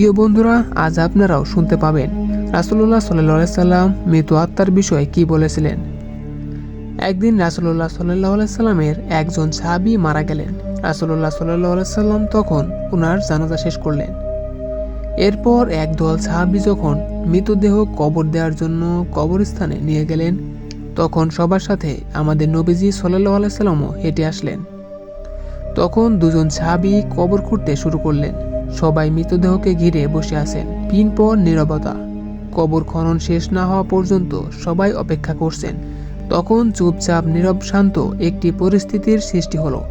প্রিয় বন্ধুরা, আজ আপনারাও শুনতে পাবেন রাসুল্লাহ সাল্লাহ সাল্লাম মৃত আত্মার বিষয়ে কি বলেছিলেন। একদিন রাসুল্লাহ সাল্লাহ সাল্লামের একজন সাহাবি মারা গেলেন। রাসুল্লাহ সাল্লাহ সাল্লাম তখন ওনার জানাজা শেষ করলেন। এরপর একদল সাহাবি যখন মৃতদেহ কবর দেওয়ার জন্য কবরস্থানে নিয়ে গেলেন, তখন সবার সাথে আমাদের নবীজি সাল্লাহ আলাইসাল্লামও হেঁটে আসলেন। তখন দুজন সাহাবি কবর খুঁড়তে শুরু করলেন। সবাই মৃতদেহকে ঘিরে বসে আছেন। পিন পর নীরবতা। কবর খনন শেষ না হওয়া পর্যন্ত সবাই অপেক্ষা করছেন। তখন চুপচাপ, নীরব, শান্ত একটি পরিস্থিতির সৃষ্টি হলো।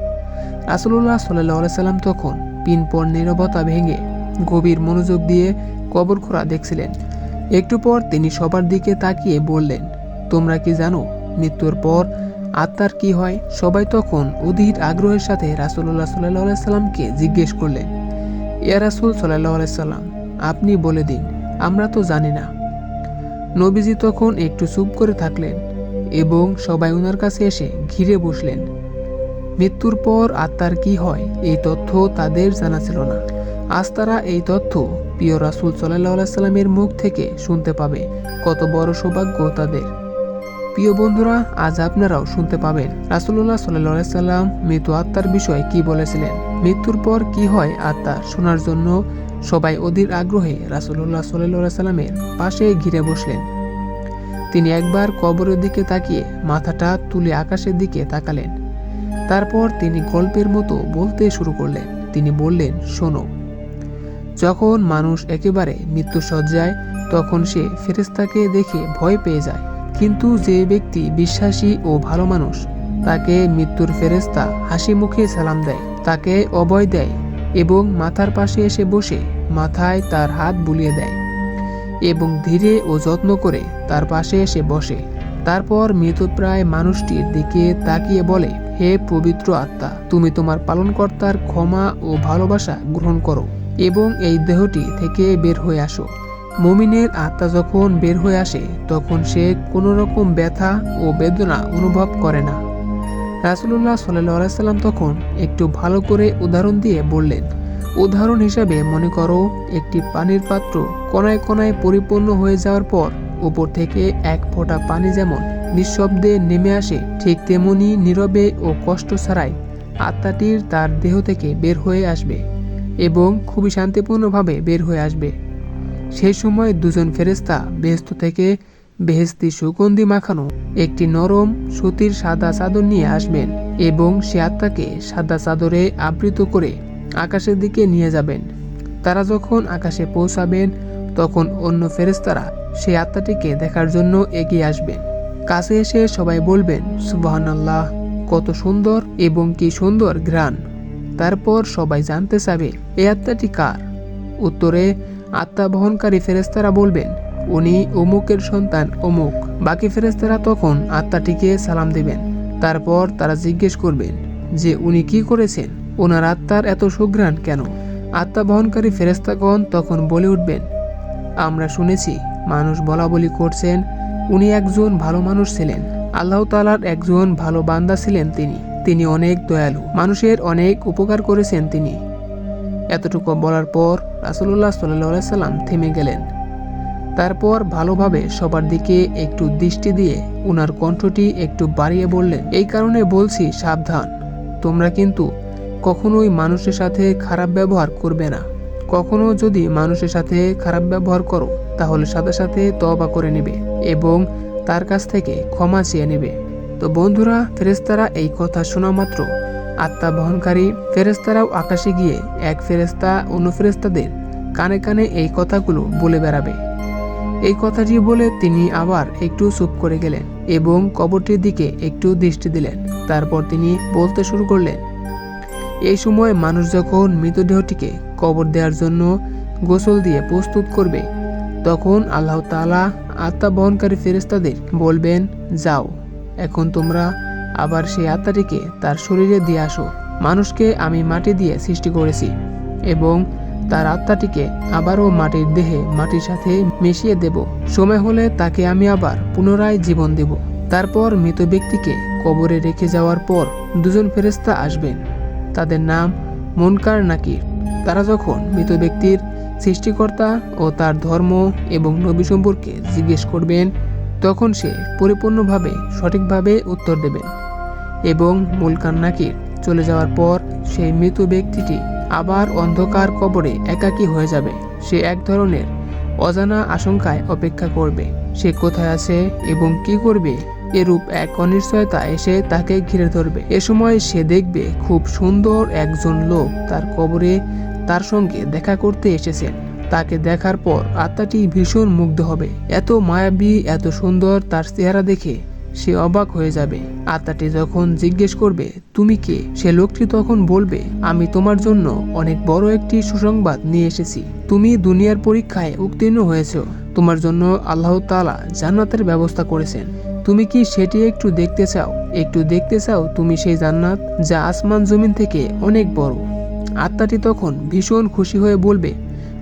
রাসুল্লাহ সাল্লাহ সাল্লাম তখন পিন পর নীরবতা ভেঙে গভীর মনোযোগ দিয়ে কবর খোঁড়া দেখছিলেন। একটু পর তিনি সবার দিকে তাকিয়ে বললেন, তোমরা কি জানো, মৃত্যুর পর আত্মার কি হয়? সবাই তখন অধীর আগ্রহের সাথে রাসুল্লাহ সাল্লাহ সাল্লামকে জিজ্ঞেস করলেন ইয়া রাসুল সাল্লাহ সাল্লাম, আপনি বলে দিন, আমরা তো জানি না। নবীজি তখন একটু চুপ করে থাকলেন এবং সবাই ওনার কাছে এসে ঘিরে বসলেন। মৃত্যুর পর আত্মার কি হয়, এই তথ্য তাদের জানা ছিল না। আজ তারা এই তথ্য প্রিয় রাসুল সাল্লাহ সাল্লামের মুখ থেকে শুনতে পাবে, কত বড় সৌভাগ্য তাদের। প্রিয় বন্ধুরা, আজ আপনারাও শুনতে পাবেন রাসুল্লাহ সাল্লাহ সাল্লাম মৃত আত্মার বিষয়ে কি বলেছিলেন। মৃত্যুর পর কি হয় আত্মা শোনার জন্য সবাই অধীর আগ্রহে রাসুল্লাহ সাল্লাহ সাল্লামের পাশে ঘিরে বসলেন। তিনি একবার কবরের দিকে তাকিয়ে মাথাটা তুলে আকাশের দিকে তাকালেন। তারপর তিনি গল্পের মতো বলতে শুরু করলেন। তিনি বললেন, শোনো, যখন মানুষ একেবারে মৃত্যু সজ্জায় তখন সে ফেরেস্তাকে দেখে ভয় পেয়ে যায়। কিন্তু যে ব্যক্তি বিশ্বাসী ও ভালো মানুষ, তাকে মৃত্যুর ফেরেস্তা হাসি মুখে সালাম দেয়। তাকে অভয় দেয় এবং মাথার পাশে এসে বসে মাথায় তার হাত বুলিয়ে দেয় এবং ধীরে ও যত্ন করে তার পাশে এসে বসে। তারপর মৃতপ্রায় মানুষটির দিকে তাকিয়ে বলে, হে পবিত্র আত্মা, তুমি তোমার পালনকর্তার ক্ষমা ও ভালোবাসা গ্রহণ করো এবং এই দেহটি থেকে বের হয়ে আসো। মমিনের আত্মা যখন বের হয়ে আসে, তখন সে কোনো রকম ব্যথা ও বেদনা অনুভব করে না। রাসুল্লাহ সাল্লাহ সাল্লাম তখন একটু ভালো করে উদাহরণ দিয়ে বললেন, উদাহরণ হিসাবে মনে করো একটি পানির পাত্র কণায় কণায় পরিপূর্ণ হয়ে যাওয়ার পর উপর থেকে এক ফোঁটা পানি যেমন নিঃশব্দে নেমে আসে, ঠিক তেমনি নীরবে ও কষ্ট ছাড়াই আত্মাটির তার দেহ থেকে বের হয়ে আসবে এবং খুবই শান্তিপূর্ণভাবে বের হয়ে আসবে। সেই সময় দুজন ফেরেস্তা বেহেস্ত থেকে বেহেস্তি সুগন্ধি মাখানো একটি নরম, সুতির সাদা চাদর নিয়ে আসবেন এবং সে আত্মাকে সাদা চাদরে আবৃত করে আকাশের দিকে নিয়ে যাবেন। তারা যখন আকাশে পৌঁছাবেন, তখন অন্য ফেরেস্তারা সেই আত্মাটিকে দেখার জন্য এগিয়ে আসবেন। কাছে এসে সবাই বলবেন সুবাহান্লাহ কত সুন্দর এবং কি সুন্দর ঘ্রাণ। তারপর সবাই জানতে চাবে, এই আত্মাটি কার? উত্তরে আত্মা বহনকারী ফেরেস্তারা বলবেন উনি অমুকের সন্তান, অমুক। বাকি ফেরেস্তারা তখন আত্মাটিকে সালাম দিবেন। তারপর তারা জিজ্ঞেস করবেন যে, উনি কি করেছেন? ওনার আত্মার এত সুঘ্রাণ কেন? আত্মা বহনকারী ফেরেস্তাগণ তখন বলে উঠবেন, আমরা শুনেছি, মানুষ বলা বলি করছেন, উনি একজন ভালো মানুষ ছিলেন। আল্লাহ তালার একজন ভালো বান্দা ছিলেন তিনি। তিনি অনেক দয়ালু। মানুষের অনেক উপকার করেছেন তিনি। এতটুকু বলার পর রাসুল্লাহ সাল্লাহ সাল্লাম থেমে গেলেন। তারপর ভালোভাবে সবার দিকে একটু দৃষ্টি দিয়ে উনার কণ্ঠটি একটু বাড়িয়ে বললেন, এই কারণে বলছি সাবধান। তোমরা কিন্তু কখনোই মানুষের সাথে খারাপ ব্যবহার করবে না। কখনো যদি মানুষের সাথে খারাপ ব্যবহার করো, তাহলে সাথে সাথে তবা করে নেবে এবং তার কাছ থেকে ক্ষমা চেয়ে নেবে। তো বন্ধুরা ফেরেস্তারা এই কথা শোনা মাত্র আত্মা বহনকারী ফেরেস্তারাও আকাশে গিয়ে এক ফেরেস্তা অন্য ফেরেস্তাদের কানে কানে এই কথাগুলো বলে বেড়াবে। এই কথাটি বলে তিনি আবার একটু চুপ করে গেলেন এবং কবরটির দিকে একটু দৃষ্টি দিলেন। তারপর তিনি বলতে শুরু করলেন, এই সময় মানুষ যখন মৃতদেহটিকে কবর দেওয়ার জন্য গোসল দিয়ে প্রস্তুত করবে, তখন আল্লাহ তালা আত্মা বহনকারী ফেরেস্তাদের বলবেন, যাও, এখন তোমরা আবার সেই আত্মাটিকে তার শরীরে দিয়ে আসো। মানুষকে আমি মাটি দিয়ে সৃষ্টি করেছি এবং তার আত্মাটিকে আবারও মাটির দেহে মাটির সাথে মিশিয়ে দেব। সময় হলে তাকে আমি আবার পুনরায় জীবন দেব। তারপর মৃত ব্যক্তিকে কবরে রেখে যাওয়ার পর দুজন ফেরেস্তা আসবেন। তাদের নাম মনকার নাকির। তারা যখন মৃত ব্যক্তির সৃষ্টিকর্তা ও তার ধর্ম এবং নবী সম্পর্কে জিজ্ঞেস করবেন, তখন সে পরিপূর্ণভাবে সঠিকভাবে উত্তর দেবেন এবং মুলকান নাকির চলে যাওয়ার পর সেই মৃত ব্যক্তিটি আবার অন্ধকার কবরে একাকী হয়ে যাবে। সে এক ধরনের অজানা আশঙ্কায় অপেক্ষা করবে। সে কোথায় আছে এবং কি করবে? এরূপ এক অনিশ্চয়তা এসে তাকে ঘিরে ধরবে। এ সময় সে দেখবে খুব সুন্দর একজন লোক তার কবরে তার সঙ্গে দেখা করতে এসেছেন তাকে দেখার পর আত্মাটি ভীষণ মুগ্ধ হবে। এত মায়াবী, এত সুন্দর তার চেহারা দেখে সে অবাক হয়ে যাবে। আত্মাটি যখন জিজ্ঞেস করবে, তুমি কে? সে লোকটি তখন বলবে, আমি তোমার জন্য অনেক বড় একটি সুসংবাদ নিয়ে এসেছি। তুমি দুনিয়ার পরীক্ষায় উত্তীর্ণ হয়েছ। তোমার জন্য আল্লাহ তাআলা জান্নাতের ব্যবস্থা করেছেন। তুমি কি সেটি একটু দেখতে চাও? একটু দেখতে চাও তুমি সেই জান্নাত যা আসমান জমিন থেকে অনেক বড়। আত্মাটি তখন ভীষণ খুশি হয়ে বলবে,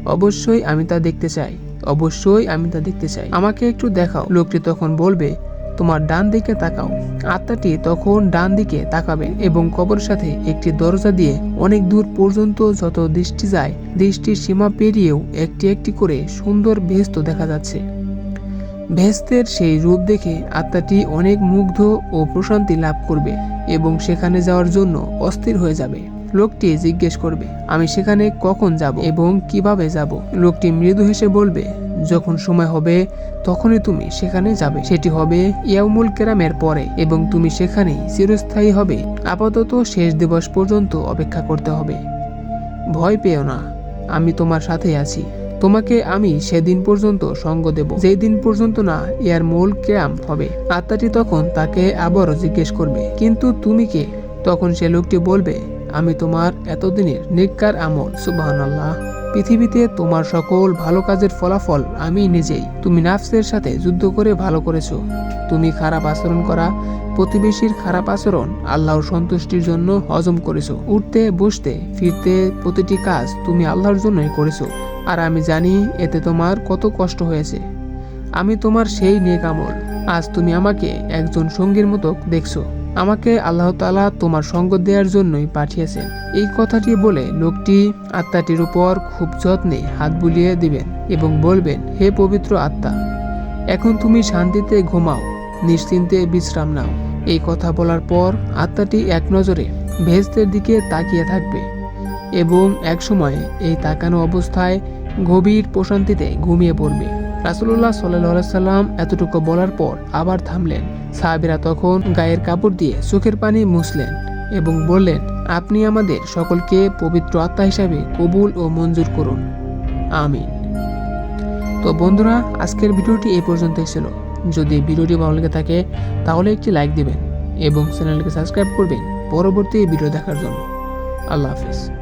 অবশ্যই আমি তা দেখতে চাই। অবশ্যই আমি তা দেখতে চাই। আমাকে একটু দেখাও। লোকটি তখন বলবে তোমার ডান দিকে তাকাও। আত্মাটি তখন ডান দিকে তাকাবে এবং কবরের সাথে একটি দরজা দিয়ে অনেক দূর পর্যন্ত যত দৃষ্টি যায়, দৃষ্টির সীমা পেরিয়েও একটি একটি করে সুন্দর ভেস্ত দেখা যাচ্ছে। ভেস্তের সেই রূপ দেখে আত্মাটি অনেক মুগ্ধ ও প্রশান্তি লাভ করবে এবং সেখানে যাওয়ার জন্য অস্থির হয়ে যাবে। লোকটি জিজ্ঞেস করবে, আমি সেখানে কখন যাব এবং কীভাবে যাব? লোকটি মৃদু হেসে বলবে যখন সময় হবে, তখনই তুমি সেখানে যাবে। সেটি হবে ইয়াউমুল কেরামের পরে এবং তুমি সেখানেই চিরস্থায়ী হবে। আপাতত শেষ দিবস পর্যন্ত অপেক্ষা করতে হবে। ভয় পেও না, আমি তোমার সাথে আছি। তোমাকে আমি সেদিন পর্যন্ত সঙ্গ দেব। যেই দিন পর্যন্ত না ইয়ার মূল কেয়াম হবে, আত্মাটি তখন তাকে আবারও জিজ্ঞেস করবে। কিন্তু তুমি কে? তখন সে লোকটি বলবে, আমি তোমার এতদিনের নিকার আমল। আল্লাহ পৃথিবীতে তোমার সকল ভালো কাজের ফলাফল আমি নিজেই। তুমি নাফসের সাথে যুদ্ধ করে ভালো করেছ। তুমি খারাপ আচরণ করা, প্রতিবেশীর খারাপ আচরণ আল্লাহর সন্তুষ্টির জন্য হজম করেছ। উঠতে, বসতে, ফিরতে প্রতিটি কাজ তুমি আল্লাহর জন্যই করেছ। আর আমি জানি এতে তোমার কত কষ্ট হয়েছে। আমি তোমার সেই নেক আমল। আজ তুমি আমাকে একজন সঙ্গীর মতো দেখছ। আমাকে আল্লাহ তালা তোমার সঙ্গ দেওয়ার জন্যই পাঠিয়েছেন এই কথাটি বলে লোকটি আত্মাটির উপর খুব যত্নে হাত বুলিয়ে দিবেন এবং বলবেন, হে পবিত্র আত্মা, এখন তুমি শান্তিতে ঘুমাও, নিশ্চিন্তে বিশ্রাম নাও। এই কথা বলার পর আত্মাটি এক নজরে ভেস্তের দিকে তাকিয়ে থাকবে এবং একসময় এই তাকানো অবস্থায় গভীর প্রশান্তিতে ঘুমিয়ে পড়বে। রাসুল্লাহ সাল্লাহ সাল্লাম এতটুকু বলার পর আবার থামলেন। সাহাবিরা তখন গায়ের কাপড় দিয়ে চোখের পানি মুছলেন এবং বললেন, আপনি আমাদের সকলকে পবিত্র আত্মা হিসাবে কবুল ও মঞ্জুর করুন। আমিন। তো বন্ধুরা, আজকের ভিডিওটি এই পর্যন্তই ছিল। যদি ভিডিওটি ভালো লেগে থাকে, তাহলে একটি লাইক দিবেন এবং চ্যানেলকে সাবস্ক্রাইব করবেন পরবর্তী ভিডিও দেখার জন্য। আল্লাহ হাফিজ।